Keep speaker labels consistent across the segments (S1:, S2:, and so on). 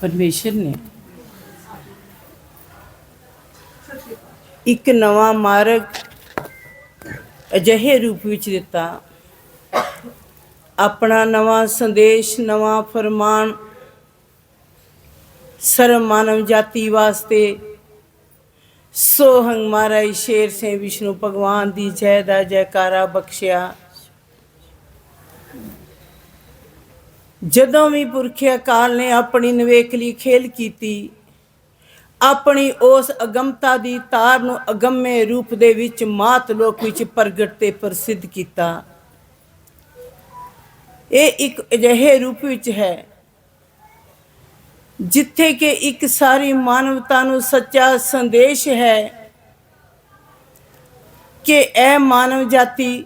S1: ਪਰਮੇਸ਼ਰ ਨੇ। ਇੱਕ ਨਵਾਂ ਮਾਰਗ ਅਜਿਹੇ ਰੂਪ ਵਿੱਚ ਦਿੱਤਾ। ਆਪਣਾ ਨਵਾਂ ਸੰਦੇਸ਼, ਨਵਾਂ ਫਰਮਾਨ ਸਰਵ ਮਾਨਵ ਜਾਤੀ ਵਾਸਤੇ ਸੋ ਮਹਾਰਾਜ ਸ਼ੇਰ ਸੇ ਵਿਸ਼ਨੂੰ ਭਗਵਾਨ ਦੀ ਜੈ ਦਾ ਜੈਕਾਰਾ ਬਖਸ਼ਿਆ। ਜਦੋਂ ਵੀ ਪੁਰਖਿਆ ਕਾਲ ਨੇ ਆਪਣੀ ਨਵੇਕਲੀ ਖੇਲ ਕੀਤੀ, ਆਪਣੀ ਉਸ ਅਗਮਤਾ ਦੀ ਤਾਰ ਨੂੰ ਅਗੰਮੇ ਰੂਪ ਦੇ ਵਿੱਚ ਮਾਤ ਲੋਕ ਵਿੱਚ ਪ੍ਰਗਟ ਤੇ ਪ੍ਰਸਿੱਧ ਕੀਤਾ। ਇਹ ਇੱਕ ਅਜਿਹੇ ਰੂਪ ਵਿੱਚ ਹੈ, ਜਿੱਥੇ ਕਿ ਇੱਕ ਸਾਰੀ ਮਾਨਵਤਾ ਨੂੰ ਸੱਚਾ ਸੰਦੇਸ਼ ਹੈ ਕਿ ਇਹ ਮਾਨਵ ਜਾਤੀ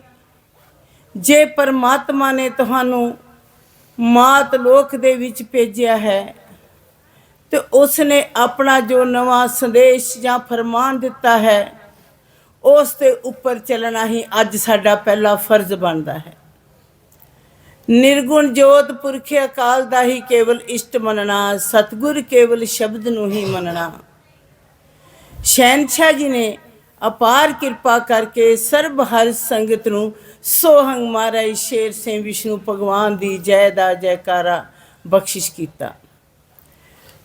S1: ਜੇ ਪਰਮਾਤਮਾ ਨੇ ਤੁਹਾਨੂੰ ਮਾਤ ਲੋਕ ਦੇ ਵਿੱਚ ਭੇਜਿਆ ਹੈ। ਤੇ ਉਸ ਨੇ ਆਪਣਾ ਜੋ ਨਵਾਂ ਸੰਦੇਸ਼ ਜਾਂ ਫਰਮਾਨ ਦਿੱਤਾ ਹੈ, ਉਸ ਤੇ ਉੱਪਰ ਚੱਲਣਾ ਹੀ ਅੱਜ ਸਾਡਾ ਪਹਿਲਾ ਫਰਜ਼ ਬਣਦਾ ਹੈ। ਨਿਰਗੁਣ ਜੋਤ ਪੁਰਖ ਅਕਾਲ ਦਾ ਹੀ ਕੇਵਲ ਇਸ਼ਟ ਮੰਨਣਾ, ਸਤਗੁਰ ਕੇਵਲ ਸ਼ਬਦ ਨੂੰ ਹੀ ਮੰਨਣਾ। ਸ਼ਹਿਨशाह ਜੀ ਨੇ ਅਪਾਰ ਕਿਰਪਾ ਕਰਕੇ ਸਰਬ ਹਰ ਸੰਗਤ ਨੂੰ ਸੋਹੰਗ ਮਹਾਰਾਜ ਸ਼ੇਰ ਸਿੰਘ ਵਿਸ਼ਨੂੰ ਭਗਵਾਨ ਦੀ ਜੈ ਦਾ ਜੈਕਾਰਾ ਬਖਸ਼ਿਸ਼ ਕੀਤਾ।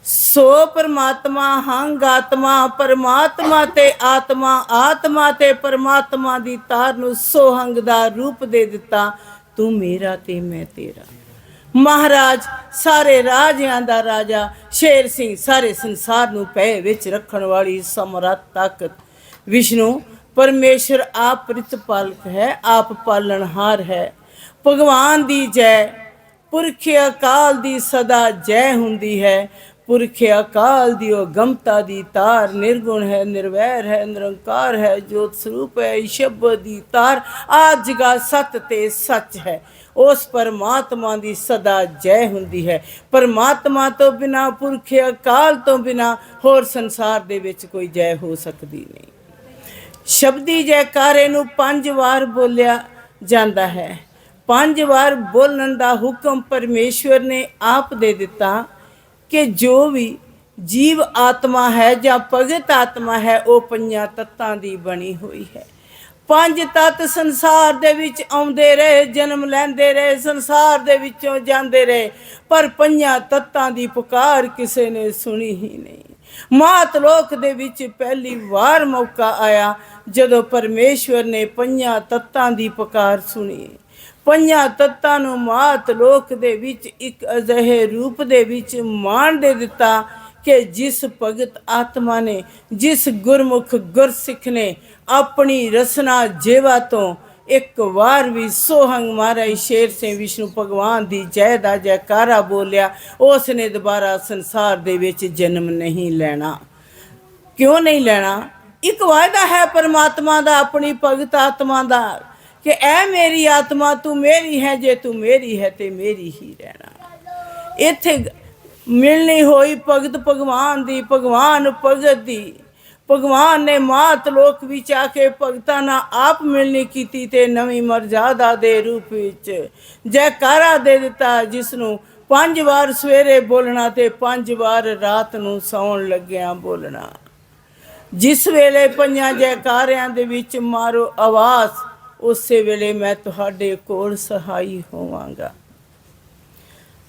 S1: ਸੋ ਪਰਮਾਤਮਾ ਹੰਗ ਆਤਮਾ, ਪਰਮਾਤਮਾ ਤੇ ਆਤਮਾ ਆਤਮਾ ਤੇ ਪਰਮਾਤਮਾ ਦੀ ਤਾਰ ਨੂੰ ਸੋਹੰਗ ਦਾ ਰੂਪ ਦੇ ਦਿੱਤਾ, ਤੂੰ ਮੇਰਾ ਤੇ ਮੈਂ ਤੇਰਾ। ਮਹਾਰਾਜ ਸਾਰੇ ਰਾਜਿਆਂ ਦਾ ਰਾਜਾ, ਸ਼ੇਰ ਸਿੰਘ ਸਾਰੇ ਸੰਸਾਰ ਨੂੰ ਪੈ ਵਿੱਚ ਰੱਖਣ ਵਾਲੀ ਸਮਰੱਥ ਤਾਕਤ ਵਿਸ਼ਨੂੰ, ਪਰਮੇਸ਼ਰ ਆਪ ਪ੍ਰਿਤਪਾਲਕ ਹੈ, ਆਪ ਪਾਲਣਹਾਰ ਹੈ। ਭਗਵਾਨ ਦੀ ਜੈ, ਪੁਰਖ ਅਕਾਲ ਦੀ ਸਦਾ ਜੈ ਹੁੰਦੀ ਹੈ। ਪੁਰਖ ਅਕਾਲ ਦੀ ਉਹ ਗਮਤਾ ਦੀ ਤਾਰ ਨਿਰਗੁਣ ਹੈ, ਨਿਰਵੈਰ ਹੈ, ਨਿਰੰਕਾਰ ਹੈ, ਜੋਤ ਸਰੂਪ ਹੈ, ਸ਼ਬਦ ਦੀ ਤਾਰ। ਆ ਆਜਗਾ ਸਤ ਤੇ ਸੱਚ ਹੈ। ਉਸ ਪਰਮਾਤਮਾ ਦੀ ਸਦਾ ਜੈ ਹੁੰਦੀ ਹੈ। ਪਰਮਾਤਮਾ ਤੋਂ ਬਿਨਾ, ਪੁਰਖ ਅਕਾਲ ਤੋਂ ਬਿਨਾ ਹੋਰ ਸੰਸਾਰ ਦੇ ਵਿੱਚ ਕੋਈ ਜੈ ਹੋ ਸਕਦੀ ਨਹੀਂ। ਸ਼ਬਦੀ ਜੈਕਾਰੇ ਨੂੰ ਪੰਜ ਵਾਰ ਬੋਲਿਆ ਜਾਂਦਾ ਹੈ। ਪੰਜ ਵਾਰ ਬੋਲਣ ਦਾ ਹੁਕਮ ਪਰਮੇਸ਼ਵਰ ਨੇ ਆਪ ਦੇ ਦਿੱਤਾ ਕਿ ਜੋ ਵੀ ਜੀਵ ਆਤਮਾ ਹੈ ਜਾਂ ਭਗਤ ਆਤਮਾ ਹੈ, ਉਹ ਪੰਜਾਂ ਤੱਤਾਂ ਦੀ ਬਣੀ ਹੋਈ ਹੈ। ਪੰਜ ਤੱਤ ਸੰਸਾਰ ਦੇ ਵਿੱਚ ਆਉਂਦੇ ਰਹੇ, ਜਨਮ ਲੈਂਦੇ ਰਹੇ, ਸੰਸਾਰ ਦੇ ਵਿੱਚੋਂ ਜਾਂਦੇ ਰਹੇ, ਪਰ ਪੰਜਾਂ ਤੱਤਾਂ ਦੀ ਪੁਕਾਰ ਕਿਸੇ ਨੇ ਸੁਣੀ ਹੀ ਨਹੀਂ। ਮਾਤ ਲੋਕ ਦੇ ਵਿੱਚ ਪਹਿਲੀ ਵਾਰ ਮੌਕਾ ਆਇਆ ਜਦੋਂ ਪਰਮੇਸ਼ਵਰ ਨੇ ਪੰਜਾਂ ਤੱਤਾਂ ਦੀ ਪੁਕਾਰ ਸੁਣੀ। ਪੰਜਾਂ ਤੱਤਾਂ ਨੂੰ ਮਾਤ ਲੋਕ ਦੇ ਵਿੱਚ ਇੱਕ ਅਜਿਹੇ ਰੂਪ ਦੇ ਵਿੱਚ ਮਾਣ ਦੇ ਦਿੱਤਾ ਕਿ ਜਿਸ ਭਗਤ ਆਤਮਾ ਨੇ, ਜਿਸ ਗੁਰਮੁਖ ਗੁਰਸਿੱਖ ਨੇ ਆਪਣੀ ਰਸਨਾ ਜੇਵਾ ਤੋਂ ਇੱਕ ਵਾਰ ਵੀ ਸੋਹੰਗ ਮਹਾਰਾਜ ਸ਼ੇਰ ਸਿੰਘ ਵਿਸ਼ਨੂੰ ਭਗਵਾਨ ਦੀ ਜੈ ਦਾ ਜੈਕਾਰਾ ਬੋਲਿਆ ਉਸ ਨੇ ਦੁਬਾਰਾ ਸੰਸਾਰ ਦੇ ਵਿੱਚ ਜਨਮ ਨਹੀਂ ਲੈਣਾ। ਕਿਉਂ ਨਹੀਂ ਲੈਣਾ? ਇੱਕ ਵਾਅਦਾ ਹੈ ਪਰਮਾਤਮਾ ਦਾ, ਆਪਣੀ ਭਗਤ ਆਤਮਾ ਦਾ, ਕਿ ਐ ਮੇਰੀ ਆਤਮਾ ਤੂੰ ਮੇਰੀ ਹੈ, ਜੇ ਤੂੰ ਮੇਰੀ ਹੈ ਤੇ ਮੇਰੀ ਹੀ ਰਹਿਣਾ। ਇੱਥੇ ਮਿਲਣੀ ਹੋਈ ਭਗਤ ਭਗਵਾਨ ਦੀ, ਭਗਵਾਨ ਭਗਤ ਦੀ। ਭਗਵਾਨ ਨੇ ਮਾਤ ਲੋਕ ਵਿੱਚ ਆ ਕੇ ਭਗਤਾਂ ਨਾਲ ਆਪ ਮਿਲਣੀ ਕੀਤੀ ਤੇ ਨਵੀਂ ਮਰਜ਼ਾਦਾ ਦੇ ਰੂਪ ਵਿੱਚ ਜੈਕਾਰਾ ਦੇ ਦਿੱਤਾ ਜਿਸ ਨੂੰ ਪੰਜ ਵਾਰ ਸਵੇਰੇ ਬੋਲਣਾ ਤੇ ਪੰਜ ਵਾਰ ਰਾਤ ਨੂੰ ਸੌਣ ਲੱਗਿਆਂ ਬੋਲਣਾ। ਜਿਸ ਵੇਲੇ ਪੰਜਾਂ ਜੈਕਾਰਿਆਂ ਦੇ ਵਿੱਚ ਮਾਰੋ ਆਵਾਜ਼, ਉਸੇ ਵੇਲੇ ਮੈਂ ਤੁਹਾਡੇ ਕੋਲ ਸਹਾਈ ਹੋਵਾਂਗਾ।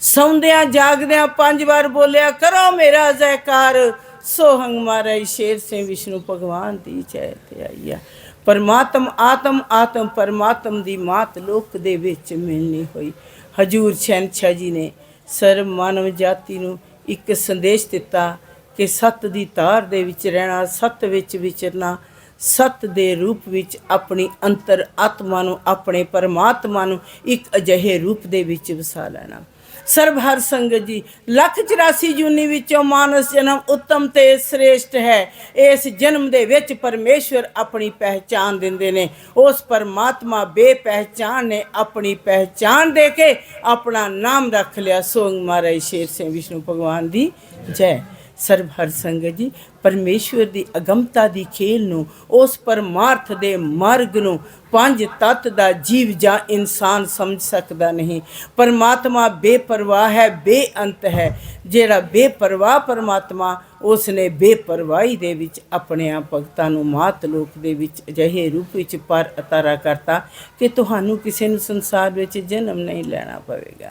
S1: ਸੌਂਦਿਆਂ ਜਾਗਦਿਆਂ ਪੰਜ ਵਾਰ ਬੋਲਿਆ, ਕਰੋ ਮੇਰਾ ਜੈਕਾਰ ਸੋਹੰਗ ਮਾਰੇ ਸ਼ੇਰ ਸੇ ਵਿਸ਼ਨੂੰ ਭਗਵਾਨ ਦੀ ਜੈ ਤੇ ਆਈਆ ਪਰਮਾਤਮ ਆਤਮ ਆਤਮ ਪਰਮਾਤਮ ਦੀ ਮਾਤ ਲੋਕ ਦੇ ਵਿੱਚ ਮਿਲਣੀ ਹੋਈ ਹਜੂਰ ਸ਼ਹਿਨशाह ਜੀ ਨੇ ਸਰਬ ਮਾਨਵ ਜਾਤੀ ਨੂੰ ਇੱਕ ਸੰਦੇਸ਼ ਦਿੱਤਾ ਕਿ ਸੱਤ ਦੀ ਤਾਰ ਦੇ ਵਿੱਚ ਰਹਿਣਾ ਸੱਤ ਵਿੱਚ ਵਿਚਰਨਾ ਸਤ ਦੇ ਰੂਪ ਵਿੱਚ ਆਪਣੀ ਅੰਤਰ ਆਤਮਾ ਨੂੰ ਆਪਣੇ ਪਰਮਾਤਮਾ ਨੂੰ ਇੱਕ ਅਜਿਹੇ ਰੂਪ ਦੇ ਵਿੱਚ ਵਸਾ ਲੈਣਾ ਸਰਬ ਹਰ ਸੰਗਤ ਜੀ। ਲੱਖ 84 ਜੂਨੀ ਵਿੱਚੋਂ ਮਾਨਸ ਜਨਮ ਉੱਤਮ ਤੇ ਸ੍ਰੇਸ਼ਟ ਹੈ। ਇਸ ਜਨਮ ਦੇ ਵਿੱਚ ਪਰਮੇਸ਼ਵਰ ਆਪਣੀ ਪਹਿਚਾਨ ਦਿੰਦੇ ਨੇ। ਉਸ ਪਰਮਾਤਮਾ ਬੇਪਹਿਚਾਨ ਨੇ ਆਪਣੀ ਪਹਿਚਾਨ ਦੇ ਕੇ ਆਪਣਾ ਨਾਮ ਰੱਖ ਲਿਆ। ਸੋਗ ਮਹਾਰਾਜ ਸ਼ੇਰ ਸਿੰਘ ਵਿਸ਼ਨੂੰ ਭਗਵਾਨ ਦੀ। ਜੈ। ਸਰਬ ਹਰ ਸੰਗਤ ਜੀ। ਪਰਮੇਸ਼ਵਰ ਦੀ ਅਗੰਮਤਾ ਦੀ ਖੇਲ ਨੂੰ, ਉਸ ਪਰਮਾਰਥ ਦੇ ਮਾਰਗ ਨੂੰ ਪੰਜ ਤੱਤ ਦਾ ਜੀਵ ਜਾਂ ਇਨਸਾਨ ਸਮਝ ਸਕਦਾ ਨਹੀਂ। ਪਰਮਾਤਮਾ ਬੇਪਰਵਾਹ ਹੈ, ਬੇਅੰਤ ਹੈ। ਜਿਹੜਾ ਬੇਪਰਵਾਹ ਪਰਮਾਤਮਾ ਉਸ ਨੇ ਬੇਪਰਵਾਹੀ ਦੇ ਵਿੱਚ ਆਪਣੇ ਆਪ ਭਗਤਾਂ ਨੂੰ ਮਾਤ ਲੋਕ ਦੇ ਵਿੱਚ ਅਜਿਹੇ ਰੂਪ ਵਿੱਚ ਪਰ ਅਤਾਰਾ ਕਰਤਾ ਕਿ ਤੁਹਾਨੂੰ ਕਿਸੇ ਨੂੰ ਸੰਸਾਰ ਵਿੱਚ ਜਨਮ ਨਹੀਂ ਲੈਣਾ ਪਵੇਗਾ।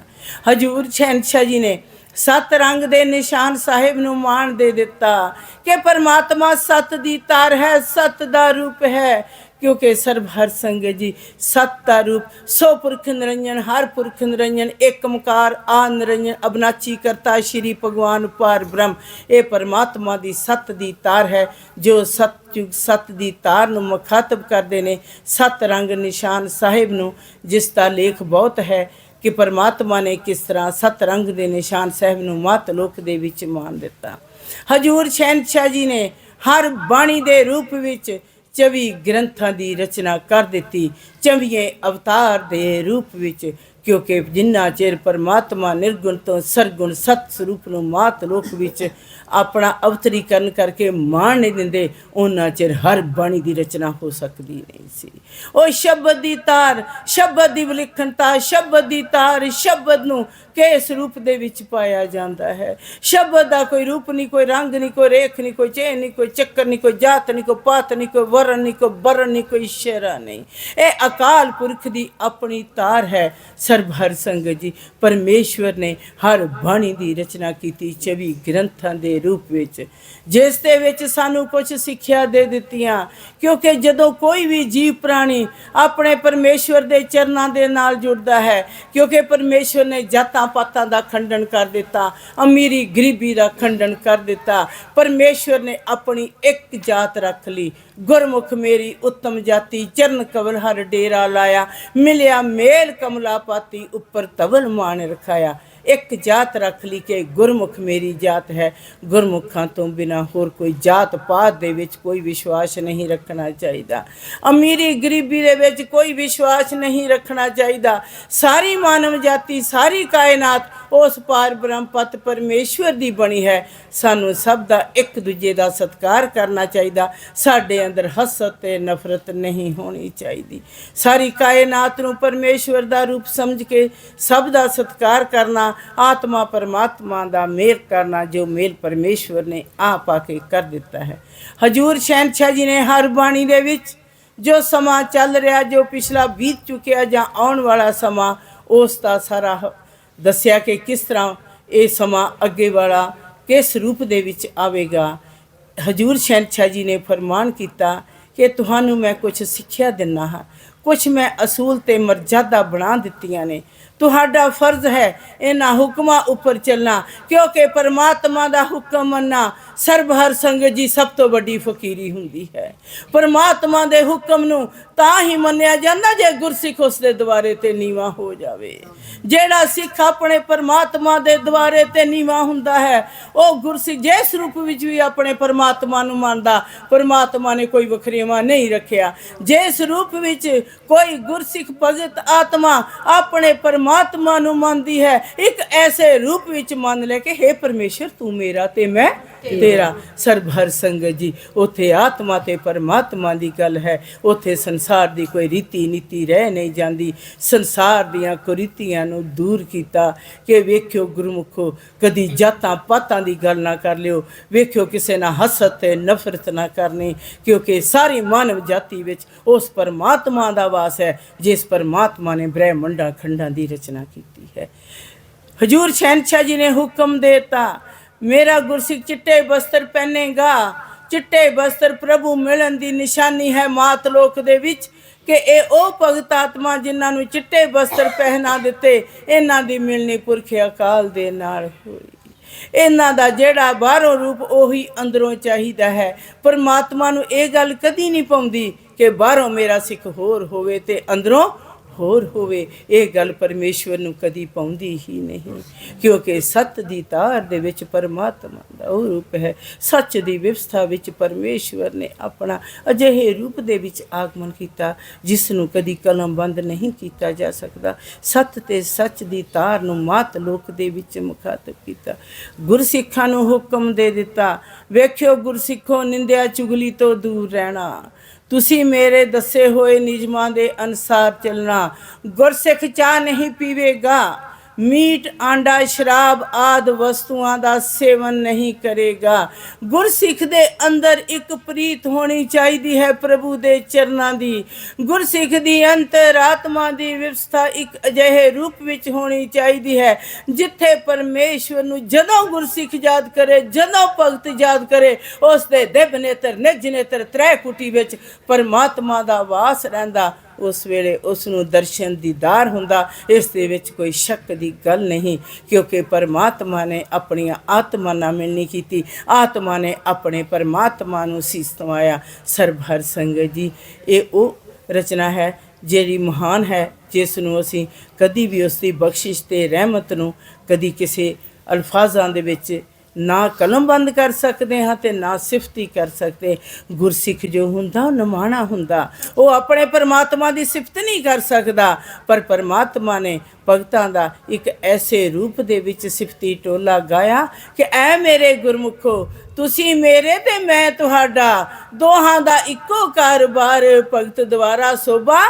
S1: ਹਜੂਰ ਸ਼ਹਿਨशाह ਜੀ ਨੇ ਸਤ ਰੰਗ ਦੇ ਨਿਸ਼ਾਨ ਸਾਹਿਬ ਨੂੰ ਮਾਣ ਦੇ ਦਿੱਤਾ ਕਿ ਪਰਮਾਤਮਾ ਸਤ ਦੀ ਤਾਰ ਹੈ, ਸਤ ਦਾ ਰੂਪ ਹੈ। ਕਿਉਂਕਿ ਸਰਬ ਹਰ ਸੰਗਤ ਜੀ ਸਤ ਦਾ ਰੂਪ, ਸੋ ਪੁਰਖ ਨਿਰੰਜਨ, ਹਰ ਪੁਰਖ ਨਿਰੰਜਨ, ਏਕ ਓੰਕਾਰ ਆ ਨਿਰੰਜਨ, ਅਬਨਾਚੀ ਕਰਤਾ ਸ਼੍ਰੀ ਭਗਵਾਨ ਪਾਰ ਬ੍ਰਹਮ। ਇਹ ਪਰਮਾਤਮਾ ਦੀ ਸਤ ਦੀ ਤਾਰ ਹੈ, ਜੋ ਸਤਯੁਗ ਸਤ ਦੀ ਤਾਰ ਨੂੰ ਮੁਖਾਤਬ ਕਰਦੇ ਨੇ। ਸਤ ਰੰਗ ਨਿਸ਼ਾਨ ਸਾਹਿਬ ਨੂੰ, ਜਿਸ ਦਾ ਲੇਖ ਬਹੁਤ ਹੈ ਕਿ ਪਰਮਾਤਮਾ ਨੇ ਕਿਸ ਤਰ੍ਹਾਂ ਸਤ ਰੰਗ ਦੇ ਨਿਸ਼ਾਨ ਸਾਹਿਬ ਨੂੰ ਮਤ ਲੋਕ ਦੇ ਵਿੱਚ ਮਾਨ ਦਿੱਤਾ। ਹਜੂਰ ਸ਼ਹਿਨशाह ਜੀ ਨੇ ਹਰ ਬਾਣੀ ਦੇ ਰੂਪ ਵਿੱਚ 24 ਗ੍ਰੰਥਾਂ ਦੀ ਰਚਨਾ ਕਰ ਦਿੱਤੀ। 24 ਅਵਤਾਰ ਦੇ ਰੂਪ ਵਿੱਚ, ਕਿਉਂਕਿ ਜਿੰਨਾ ਚਿਰ ਪਰਮਾਤਮਾ ਨਿਰਗੁਣ ਤੋਂ ਸਰਗੁਣ ਸਤ ਸਰੂਪ ਨੂੰ ਮਾਤ ਲੋਕ ਵਿੱਚ ਆਪਣਾ ਅਵਤਰੀਕਰਨ ਕਰਕੇ ਮਾਣ ਨਹੀਂ ਦਿੰਦੇ ਉਹਨਾਂ ਚਿਰ ਹਰ ਬਾਣੀ ਦੀ ਰਚਨਾ ਹੋ ਸਕਦੀ ਨਹੀਂ ਸੀ। ਉਹ ਸ਼ਬਦ ਦੀ ਤਾਰ, ਸ਼ਬਦ ਦੀ ਵਿਲੱਖਣਤਾ, ਸ਼ਬਦ ਦੀ ਤਾਰ, ਸ਼ਬਦ ਨੂੰ ਕਿਸ ਰੂਪ ਦੇ ਵਿੱਚ ਪਾਇਆ ਜਾਂਦਾ ਹੈ? ਸ਼ਬਦ ਦਾ ਕੋਈ ਰੂਪ ਨਹੀਂ, ਕੋਈ ਰੰਗ ਨਹੀਂ, ਕੋਈ ਰੇਖ ਨਹੀਂ, ਕੋਈ ਚੇਨ ਨਹੀਂ, ਕੋਈ ਚੱਕਰ ਨਹੀਂ, ਕੋਈ ਜਾਤ ਨਹੀਂ, ਕੋਈ ਪਾਤ ਨਹੀਂ, ਕੋਈ ਵਰਨ ਨਹੀਂ, ਕੋਈ ਬਰਨ ਨਹੀਂ, ਕੋਈ ਸ਼ੇਰਾ ਨਹੀਂ। ਇਹ ਅਕਾਲ ਪੁਰਖ ਦੀ ਆਪਣੀ ਤਾਰ ਹੈ, ਸਰਬ ਹਰ ਸੰਗਤ ਜੀ। ਪਰਮੇਸ਼ਵਰ ਨੇ ਹਰ ਬਾਣੀ ਦੀ ਰਚਨਾ ਕੀਤੀ 24 ਗ੍ਰੰਥਾਂ ਦੇ ਰੂਪ ਵਿੱਚ। ਜਿਸ ਦੇ ਵਿੱਚ ਸਾਨੂੰ ਕੁਝ ਸਿੱਖਿਆ ਦੇ ਦਿੱਤੀਆਂ, ਕਿਉਂਕਿ ਜਦੋਂ ਕੋਈ ਵੀ ਜੀਵ ਪ੍ਰਾਣੀ ਆਪਣੇ ਪਰਮੇਸ਼ਵਰ ਦੇ ਚਰਨਾਂ ਦੇ ਨਾਲ ਜੁੜਦਾ ਹੈ, ਕਿਉਂਕਿ ਪਰਮੇਸ਼ਵਰ ਨੇ ਜਾਤਾਂ ਪਾਤਾਂ ਦਾ ਖੰਡਨ ਕਰ ਦਿੱਤਾ, ਅਮੀਰੀ ਗਰੀਬੀ ਦਾ ਖੰਡਨ ਕਰ ਦਿੱਤਾ, ਪਰਮੇਸ਼ਵਰ ਨੇ ਆਪਣੀ ਇੱਕ ਜਾਤ ਰੱਖ ਲਈ। ਗੁਰਮੁਖ ਮੇਰੀ ਉੱਤਮ ਜਾਤੀ, ਚਰਨ ਕਵਲ ਹਰ ਡੇਰਾ ਲਾਇਆ। ਮਿਲਿਆ ਮੇਲ ਕਮਲਾ ਪਾਤੀ, ਉੱਪਰ ਤਵਲ ਮਾਨ ਰਖਾਇਆ। ਇੱਕ ਜਾਤ ਰੱਖ ਲਈ ਕਿ ਗੁਰਮੁਖ ਮੇਰੀ ਜਾਤ ਹੈ। ਗੁਰਮੁਖਾਂ ਤੋਂ ਬਿਨਾ ਹੋਰ ਕੋਈ ਜਾਤ ਪਾਤ ਦੇ ਵਿੱਚ ਕੋਈ ਵਿਸ਼ਵਾਸ ਨਹੀਂ ਰੱਖਣਾ ਚਾਹੀਦਾ। ਅਮੀਰੀ ਗਰੀਬੀ ਦੇ ਵਿੱਚ ਕੋਈ ਵਿਸ਼ਵਾਸ ਨਹੀਂ ਰੱਖਣਾ ਚਾਹੀਦਾ। ਸਾਰੀ ਮਾਨਵ ਜਾਤੀ, ਸਾਰੀ ਕਾਇਨਾਤ ਉਸ ਪਾਰ ਬ੍ਰਹਮ ਪਤ ਪਰਮੇਸ਼ਵਰ ਦੀ ਬਣੀ ਹੈ। ਸਾਨੂੰ ਸਭ ਦਾ ਇੱਕ ਦੂਜੇ ਦਾ ਸਤਿਕਾਰ ਕਰਨਾ ਚਾਹੀਦਾ। ਸਾਡੇ ਅੰਦਰ ਹਸਦ ਤੇ ਨਫ਼ਰਤ ਨਹੀਂ ਹੋਣੀ ਚਾਹੀਦੀ। ਸਾਰੀ ਕਾਇਨਾਤ ਨੂੰ ਪਰਮੇਸ਼ਵਰ ਦਾ ਰੂਪ ਸਮਝ ਕੇ ਸਭ ਦਾ ਸਤਿਕਾਰ ਕਰਨਾ ਕਰਨਾ ਆਤਮਾ ਪਰਮਾਤਮਾ ਦਾ ਮੇਲ ਕਰਨਾ ਜੋ ਮੇਲ ਪਰਮੇਸ਼ਵਰ ਨੇ ਆਪ ਆ ਕੇ ਕਰ ਦਿੱਤਾ ਹੈ। ਹਜੂਰ ਸ਼ਹਿਨशाह ਜੀ ਨੇ ਹਰ ਬਾਣੀ ਦੇ ਵਿੱਚ ਜੋ ਸਮਾਂ ਚੱਲ ਰਿਹਾ, ਜੋ ਪਿਛਲਾ ਬੀਤ ਚੁੱਕਿਆ ਜਾਂ ਆਉਣ ਵਾਲਾ ਸਮਾਂ, ਉਸ ਦਾ ਸਾਰਾ ਦੱਸਿਆ ਕਿ ਕਿਸ ਤਰ੍ਹਾਂ ਇਹ ਸਮਾਂ ਅੱਗੇ ਵਾਲਾ ਕਿਸ ਰੂਪ ਦੇ ਵਿੱਚ ਆਵੇਗਾ। ਹਜੂਰ ਸ਼ਹਿਨशाह ਜੀ ਨੇ ਫਰਮਾਨ ਕੀਤਾ ਕਿ ਤੁਹਾਨੂੰ ਮੈਂ ਕੁਝ ਸਿੱਖਿਆ ਦਿੰਨਾ ਹਾਂ। ਕੁਛ ਮੈਂ ਅਸੂਲ ਤੇ ਮਰਜ਼ਾਦਾ ਬਣਾ ਦਿੱਤੀਆਂ ਨੇ। ਤੁਹਾਡਾ ਫਰਜ਼ ਹੈ ਇਹਨਾਂ ਹੁਕਮਾਂ ਉੱਪਰ ਚੱਲਣਾ, ਕਿਉਂਕਿ ਪਰਮਾਤਮਾ ਦਾ ਹੁਕਮ ਮੰਨਣਾ ਸਰਬ ਹਰ ਸੰਗਤ ਜੀ ਸਭ ਤੋਂ ਵੱਡੀ ਫਕੀਰੀ ਹੁੰਦੀ ਹੈ। ਪਰਮਾਤਮਾ ਦੇ ਹੁਕਮ ਨੂੰ ਤਾਂ ਹੀ ਮੰਨਿਆ ਜਾਂਦਾ ਜੇ ਗੁਰਸਿੱਖ ਉਸ ਦੇ ਦੁਆਰੇ ਤੇ ਨੀਵਾ ਹੋ ਜਾਵੇ। ਜਿਹੜਾ ਸਿੱਖ ਆਪਣੇ ਪਰਮਾਤਮਾ ਦੇ ਦੁਆਰੇ ਤੇ ਨੀਵਾ ਹੁੰਦਾ ਹੈ, ਉਹ ਗੁਰਸਿੱਖ ਜਿਸ ਰੂਪ ਵਿੱਚ ਵੀ ਆਪਣੇ ਪਰਮਾਤਮਾ ਨੂੰ ਮੰਨਦਾ, ਪਰਮਾਤਮਾ ਨੇ ਕੋਈ ਵਖਰੇਵਾ ਨਹੀਂ ਰੱਖਿਆ। ਜਿਸ ਰੂਪ ਵਿੱਚ ਕੋਈ ਗੁਰਸਿੱਖ ਭਗਤ ਆਤਮਾ ਆਪਣੇ ਪਰਮਾਤਮਾ ਨੂੰ ਮੰਨਦੀ ਹੈ, ਇੱਕ ਐਸੇ ਰੂਪ ਵਿੱਚ ਮੰਨ ਲੈ ਕਿ हे ਪਰਮੇਸ਼ਰ ਤੂੰ ਮੇਰਾ ਤੇ ਮੈਂ ਤੇਰਾ ਸਰਬ ਹਰ ਸੰਗਤ ਜੀ, ਉਥੇ ਆਤਮਾ ਤੇ ਪਰਮਾਤਮਾ ਦੀ ਗੱਲ ਹੈ। ਉਥੇ ਸੰਸਾਰ ਦੀ ਕੋਈ ਰੀਤੀ ਨੀਤੀ ਰਹਿ ਨਹੀਂ ਜਾਂਦੀ। ਸੰਸਾਰ ਦੀਆਂ ਕੁਰੀਤੀਆਂ ਨੂੰ ਦੂਰ ਕੀਤਾ ਕਿ ਵੇਖਿਓ ਗੁਰਮੁਖੋ, ਕਦੀ ਜਾਤਾਂ ਪਾਤਾਂ ਦੀ ਗੱਲ ਨਾ ਕਰ ਲਿਓ। ਵੇਖਿਓ ਕਿਸੇ ਨਾਲ ਹਸਦ ਤੇ ਨਫ਼ਰਤ ਨਾ ਕਰਨੀ, ਕਿਉਂਕਿ ਸਾਰੀ ਮਾਨਵ ਜਾਤੀ ਵਿੱਚ ਉਸ ਪਰਮਾਤਮਾ ਦਾ ਵਾਸ ਹੈ, ਜਿਸ ਪਰਮਾਤਮਾ ਨੇ ਬ੍ਰਹਿਮੰਡਾਂ ਖੰਡਾਂ ਦੀ ਰਚਨਾ ਕੀਤੀ ਹੈ। ਹਜੂਰ ਸ਼ਹਿਨशाह ਜੀ ਨੇ ਹੁਕਮ ਦੇਤਾ ਮੇਰਾ ਗੁਰਸਿੱਖ ਚਿੱਟੇ ਬਸਤਰ ਪਹਿਨੇਗਾ। ਚਿੱਟੇ ਬਸਤਰ ਪ੍ਰਭੂ ਮਿਲਣ ਦੀ ਨਿਸ਼ਾਨੀ ਹੈ ਮਾਤ ਲੋਕ ਦੇ ਵਿੱਚ ਕਿ ਇਹ ਉਹ ਭਗਤ ਆਤਮਾ ਜਿਨ੍ਹਾਂ ਨੂੰ ਚਿੱਟੇ ਬਸਤਰ ਪਹਿਨਾ ਦਿੱਤੇ, ਇਹਨਾਂ ਦੀ ਮਿਲਣੀ ਪੁਰਖ ਅਕਾਲ ਦੇ ਨਾਲ ਹੋਈ। ਇਹਨਾਂ ਦਾ ਜਿਹੜਾ ਬਾਹਰੋਂ ਰੂਪ ਉਹੀ ਅੰਦਰੋਂ ਚਾਹੀਦਾ ਹੈ। ਪਰਮਾਤਮਾ ਨੂੰ ਇਹ ਗੱਲ ਕਦੀ ਨਹੀਂ ਪਾਉਂਦੀ ਕਿ ਬਾਹਰੋਂ ਮੇਰਾ ਸਿੱਖ ਹੋਰ ਹੋਵੇ ਤੇ ਅੰਦਰੋਂ ਹੋਰ ਹੋਵੇ, ਇਹ ਗੱਲ ਪਰਮੇਸ਼ਵਰ ਨੂੰ ਕਦੀ ਪਾਉਂਦੀ ਹੀ ਨਹੀਂ। ਕਿਉਂਕਿ ਸੱਤ ਦੀ ਤਾਰ ਦੇ ਵਿੱਚ ਪਰਮਾਤਮਾ ਦਾ ਉਹ ਰੂਪ ਹੈ। ਸੱਚ ਦੀ ਵਿਵਸਥਾ ਵਿੱਚ ਪਰਮੇਸ਼ਵਰ ਨੇ ਆਪਣਾ ਅਜਿਹੇ ਰੂਪ ਦੇ ਵਿੱਚ ਆਗਮਨ ਕੀਤਾ, ਜਿਸ ਨੂੰ ਕਦੀ ਕਲਮ ਬੰਦ ਨਹੀਂ ਕੀਤਾ ਜਾ ਸਕਦਾ। ਸੱਤ ਤੇ ਸੱਚ ਦੀ ਤਾਰ ਨੂੰ ਮਾਤ ਲੋਕ ਦੇ ਵਿੱਚ ਮੁਖਾਤਬ ਕੀਤਾ। ਗੁਰਸਿੱਖਾਂ ਨੂੰ ਹੁਕਮ ਦੇ ਦਿੱਤਾ, ਵੇਖਿਓ ਗੁਰਸਿੱਖੋ, ਨਿੰਦਿਆ ਚੁਗਲੀ ਤੋਂ ਦੂਰ ਰਹਿਣਾ। ਤੁਸੀਂ ਮੇਰੇ ਦੱਸੇ ਹੋਏ ਨਿਯਮਾਂ ਦੇ ਅਨਸਾਰ ਚੱਲਣਾ। ਗੁਰਸਿੱਖ ਚਾਹ ਨਹੀਂ ਪੀਵੇਗਾ। ਮੀਟ, ਆਂਡਾ, ਸ਼ਰਾਬ ਆਦ ਵਸਤੂਆਂ ਦਾ ਸੇਵਨ ਨਹੀਂ ਕਰੇਗਾ। ਗੁਰਸਿੱਖ ਦੇ ਅੰਦਰ ਇੱਕ ਪ੍ਰੀਤ ਹੋਣੀ ਚਾਹੀਦੀ ਹੈ ਪ੍ਰਭੂ ਦੇ ਚਰਨਾਂ ਦੀ। ਗੁਰਸਿੱਖ ਦੀ ਅੰਤਰਾਤਮਾ ਦੀ ਵਿਵਸਥਾ ਇੱਕ ਅਜਿਹੇ ਰੂਪ ਵਿੱਚ ਹੋਣੀ ਚਾਹੀਦੀ ਹੈ, ਜਿੱਥੇ ਪਰਮੇਸ਼ਵਰ ਨੂੰ ਜਦੋਂ ਗੁਰਸਿੱਖ ਯਾਦ ਕਰੇ, ਜਦੋਂ ਭਗਤ ਯਾਦ ਕਰੇ ਉਸ ਦੇ ਦਿਵ ਨੇਤਰ ਨਿਜ ਨੇਤਰ, ਤ੍ਰੈ ਕੁਟੀ ਵਿੱਚ ਪਰਮਾਤਮਾ ਦਾ ਵਾਸ ਰਹਿੰਦਾ। ਉਸ ਵੇਲੇ ਉਸ ਨੂੰ ਦਰਸ਼ਨ ਦੀਦਾਰ ਹੁੰਦਾ, ਇਸ ਦੇ ਵਿੱਚ ਕੋਈ ਸ਼ੱਕ ਦੀ ਗੱਲ ਨਹੀਂ, ਕਿਉਂਕਿ ਪਰਮਾਤਮਾ ਨੇ ਆਪਣੀਆਂ ਆਤਮਾ ਨਾਲ ਮਿਲਣੀ ਕੀਤੀ। ਆਤਮਾ ਨੇ ਆਪਣੇ ਪਰਮਾਤਮਾ ਨੂੰ ਸੀਸ ਨਵਾਇਆ ਸਰਬਹਰ ਸੰਗਤ ਜੀ, ਇਹ ਉਹ ਰਚਨਾ ਹੈ ਜਿਹੜੀ ਮਹਾਨ ਹੈ, ਜਿਸ ਨੂੰ ਅਸੀਂ ਕਦੀ ਵੀ ਉਸ ਦੀ ਬਖਸ਼ਿਸ਼ ਤੇ ਰਹਿਮਤ ਨੂੰ ਕਦੀ ਕਿਸੇ ਅਲਫਾਜ਼ਾਂ ਦੇ ਵਿੱਚ ਨਾ ਕਲਮ ਬੰਦ ਕਰ ਸਕਦੇ ਹਾਂ ਤੇ ਨਾ ਸਿਫਤੀ ਕਰ ਸਕਦੇ। ਗੁਰਸਿੱਖ ਜੋ ਹੁੰਦਾ, ਉਹ ਨਮਾਣਾ ਹੁੰਦਾ। ਉਹ ਆਪਣੇ ਪਰਮਾਤਮਾ ਦੀ ਸਿਫਤ ਨਹੀਂ ਕਰ ਸਕਦਾ। ਪਰ ਪਰਮਾਤਮਾ ਨੇ ਭਗਤਾਂ ਦਾ ਇੱਕ ਐਸੇ ਰੂਪ ਦੇ ਵਿੱਚ ਸਿਫਤੀ ਟੋਲਾ ਗਾਇਆ ਕਿ, ਐ ਮੇਰੇ ਗੁਰਮੁਖੋ, ਤੁਸੀਂ ਮੇਰੇ ਤੇ ਮੈਂ ਤੁਹਾਡਾ ਦੋਹਾਂ ਦਾ ਇੱਕੋ ਕਾਰੋਬਾਰ ਭਗਤ ਦੁਆਰਾ ਸੋਭਾ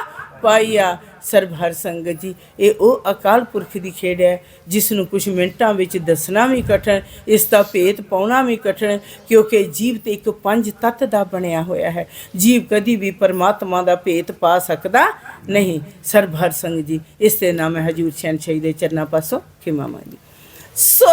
S1: ਪਾਈਆ। ਸਰਬਹਰ ਸੰਗਤ ਜੀ, ਇਹ ਉਹ ਅਕਾਲ ਪੁਰਖ ਦੀ ਖੇਡ ਹੈ ਜਿਸ ਨੂੰ ਕੁਝ ਮਿੰਟਾਂ ਵਿੱਚ ਦੱਸਣਾ ਵੀ ਕਠਨ, ਇਸ ਦਾ ਭੇਤ ਪਾਉਣਾ ਵੀ ਕਠਨ, ਕਿਉਂਕਿ ਜੀਵ ਤੇ ਇੱਕ ਪੰਜ ਤੱਤ ਦਾ ਬਣਿਆ ਹੋਇਆ ਹੈ। ਜੀਵ ਕਦੀ ਵੀ ਪਰਮਾਤਮਾ ਦਾ ਭੇਤ ਪਾ ਸਕਦਾ ਨਹੀਂ। ਸਰਬਹਰ ਸੰਗਤ ਜੀ, ਇਸ ਦੇ ਨਾਮ ਹੈ ਹਜੂਰ ਸ਼ਹਿਨशाही ਦੇ ਚਰਨਾਂ ਪਾਸੋਂ ਖਿਮਾ ਮੰਗੀ ਸੋ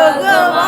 S1: ਭਗਵਾਨ